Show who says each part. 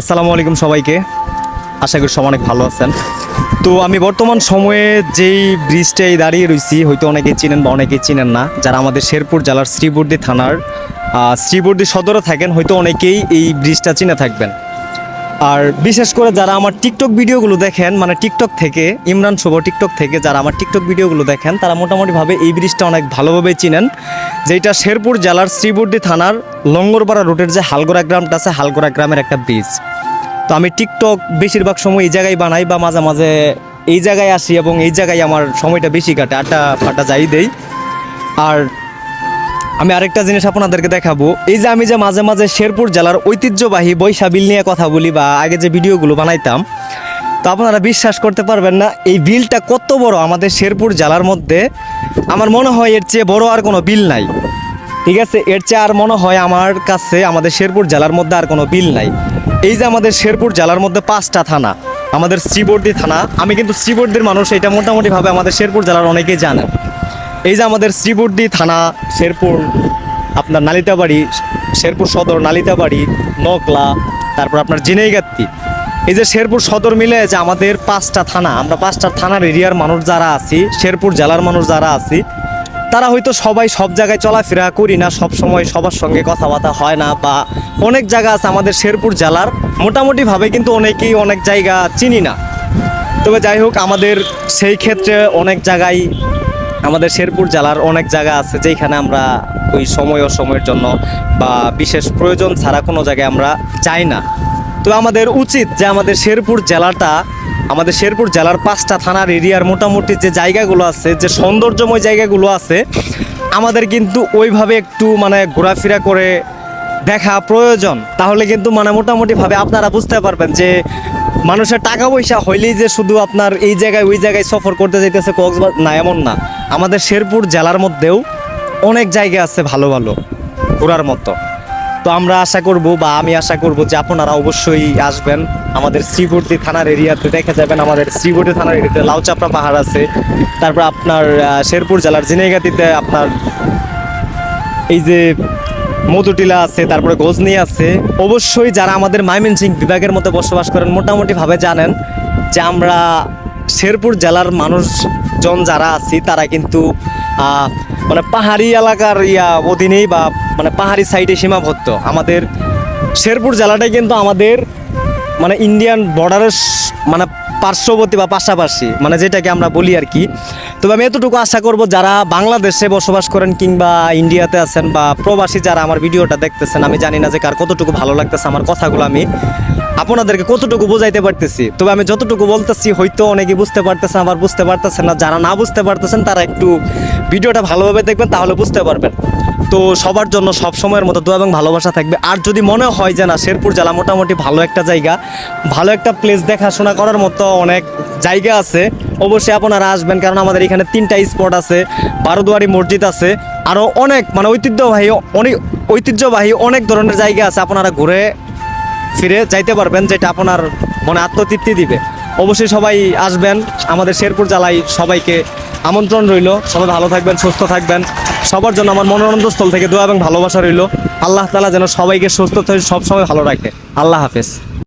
Speaker 1: আসসালামু আলাইকুম সবাইকে। আশা করি সব অনেক ভালো আছেন। তো আমি বর্তমান সময়ে যেই ব্রিজটাই দাঁড়িয়ে রয়েছি হয়তো অনেকেই চিনেন বা অনেকেই চিনেন না, যারা আমাদের শেরপুর জেলার শ্রীবর্দী থানার শ্রীবর্দি শ্রীবর্দী সদরে থাকেন, হয়তো অনেকেই এই ব্রিজটা চিনে থাকবেন। আর বিশেষ করে যারা আমার টিকটক ভিডিওগুলো দেখেন মানে টিকটক থেকে, ইমরান শুভ টিকটক থেকে যারা আমার টিকটক ভিডিওগুলো দেখেন, তারা মোটামুটিভাবে এই ব্রিজটা অনেক ভালোভাবে চিনেন। যেটা শেরপুর জেলার শ্রীবর্দি থানার লঙ্গরপাড়া রুটের যে হালগোড়া গ্রামটা আছে, হালগোড়া গ্রামের একটা ব্রিজ। তো আমি টিকটক বেশিরভাগ সময় এই জায়গায় বানাই বা মাঝে মাঝে এই জায়গায় আসি এবং এই জায়গায় আমার সময়টা বেশি কাটে আটা ফাটা যাই দেই। আর আমি আরেকটা জিনিস আপনাদেরকে দেখাবো। এই যে আমি যে মাঝে মাঝে শেরপুর জেলার ঐতিহ্যবাহী বৈশা বিল নিয়ে কথা বলি বা আগে যে ভিডিওগুলো বানাইতাম, তো আপনারা বিশ্বাস করতে পারবেন না, এই বিলটা কত বড় আমাদের শেরপুর জেলার মধ্যে। আমার মনে হয় এর চেয়ে বড় আর কোনো বিল নাই। ঠিক আছে? এর চেয়ে আর মনে হয় আমার কাছে, আমাদের শেরপুর জেলার মধ্যে আর কোনো বিল নাই। এই যে আমাদের শেরপুর জেলার মধ্যে পাঁচটা থানা, আমাদের শ্রীবর্দী থানা। আমি কিন্তু শ্রীবর্দীর মানুষ, এটা মোটামুটিভাবে আমাদের শেরপুর জেলার অনেকেই জানেন। এই যে আমাদের শ্রীবর্দী থানা, শেরপুর, আপনার নালিতাবাড়ি, শেরপুর সদর, নালিতাবাড়ি নকলা তারপর আপনার জিনেইগাত্তি। এই যে শেরপুর সদর মিলে যে আমাদের পাঁচটা থানা, আমরা পাঁচটা থানার এরিয়ার মানুষ যারা আছি, শেরপুর জেলার মানুষ যারা আছি, তারা হয়তো সবাই সব জায়গায় চলাফেরা করি না, সব সময় সবার সঙ্গে কথাবার্তা হয় না, বা অনেক জায়গা আছে আমাদের শেরপুর জেলার, মোটামুটিভাবে কিন্তু অনেকেই অনেক জায়গা চিনি না। তবে যাই হোক, আমাদের সেই ক্ষেত্রে অনেক জায়গায় আমাদের শেরপুর জেলার অনেক জায়গা আছে যেখানে আমরা ওই সময় অসময়ের জন্য বা বিশেষ প্রয়োজন ছাড়া কোনো জায়গায় আমরা যাই না। তো আমাদের উচিত যে আমাদের শেরপুর জেলাটা, আমাদের শেরপুর জেলার পাঁচটা থানার এরিয়ার মোটামুটি যে জায়গাগুলো আছে, যে সৌন্দর্যময় জায়গাগুলো আছে, আমাদের কিন্তু ওইভাবে একটু মানে ঘোরাফেরা করে দেখা প্রয়োজন, তাহলে কিন্তু মানে মোটামুটিভাবে আপনারা বুঝতে পারবেন যে মানুষের টাকা পয়সা হইলেই যে শুধু আপনার এই জায়গায় ওই জায়গায় সফর করতে যাইতেছে কক্সবাজার, না, এমন না। আমাদের শেরপুর জেলার মধ্যেও অনেক জায়গা আছে ভালো ভালো, ঘোরার মতো। তো আমরা আশা করব বা আমি আশা করব যে আপনারা অবশ্যই আসবেন। আমাদের শ্রীবর্তী থানার এরিয়াতে দেখা যাবেন, আমাদের শ্রীবর্তী থানার এরিয়াতে লাউচাপড়া পাহাড় আছে। তারপর আপনার শেরপুর জেলার জিনেগাতিতে আপনার এই যে মধুটিলা আছে, তারপরে গজনি আছে। অবশ্যই যারা আমাদের ময়মনসিং বিভাগের মধ্যে বসবাস করেন, মোটামুটিভাবে জানেন যে আমরা শেরপুর জেলার মানুষজন যারা আছি, তারা কিন্তু মানে পাহাড়ি এলাকার ইয়া অধীনেই বা মানে পাহাড়ি সাইডে সীমাবদ্ধ। আমাদের শেরপুর জেলাটাই কিন্তু আমাদের মানে ইন্ডিয়ান বর্ডারের মানে পার্শ্ববর্তী বা পাশাপাশি মানে যেটাকে আমরা বলি আর কি। তবে আমি এতটুকু আশা করব যারা বাংলাদেশে বসবাস করেন কিংবা ইন্ডিয়াতে আছেন বা প্রবাসী যারা আমার ভিডিওটা দেখতেছেন, আমি জানি না যে কার কতটুকু ভালো লাগতেছে আমার কথাগুলো আমি আপনাদেরকে কতটুকু বোঝাইতে পারতেছি। তবে আমি যতটুকু বলতেছি, হয়তো অনেকে বুঝতে পারতেছেন আবার বুঝতে পারতেছেন না। যারা না বুঝতে পারতেছেন, তারা একটু ভিডিওটা ভালোভাবে দেখবেন, তাহলে বুঝতে পারবেন। তো সবার জন্য সব সময়ের মতো দোয়া এবং ভালোবাসা থাকবে। আর যদি মনে হয় যে না, শেরপুর জেলা মোটামুটি ভালো একটা জায়গা, ভালো একটা প্লেস দেখাশোনা করার মতো অনেক জায়গা আছে, অবশ্যই আপনারা আসবেন কারণ আমাদের এখানে তিনটা স্পট আছে, বারোদুয়ারি মসজিদ আছে আরও অনেক মানে ঐতিহ্যবাহী, অনেক ঐতিহ্যবাহী অনেক ধরনের জায়গা আছে, আপনারা ঘুরে ফিরে যাইতে পারবেন, যেটা আপনার মনে আত্মতৃপ্তি দিবে। অবশ্যই সবাই আসবেন, আমাদের শেরপুর জেলায় সবাইকে আমন্ত্রণ রইল। সবাই ভালো থাকবেন, সুস্থ থাকবেন। সবার জন্য আমার মনোরঞ্জন স্থল থেকে দোয়া এবং ভালোবাসা রইল। আল্লাহ তালা যেন সবাইকে সুস্থ থাকে, সবসময় ভালো রাখে। আল্লাহ হাফেজ।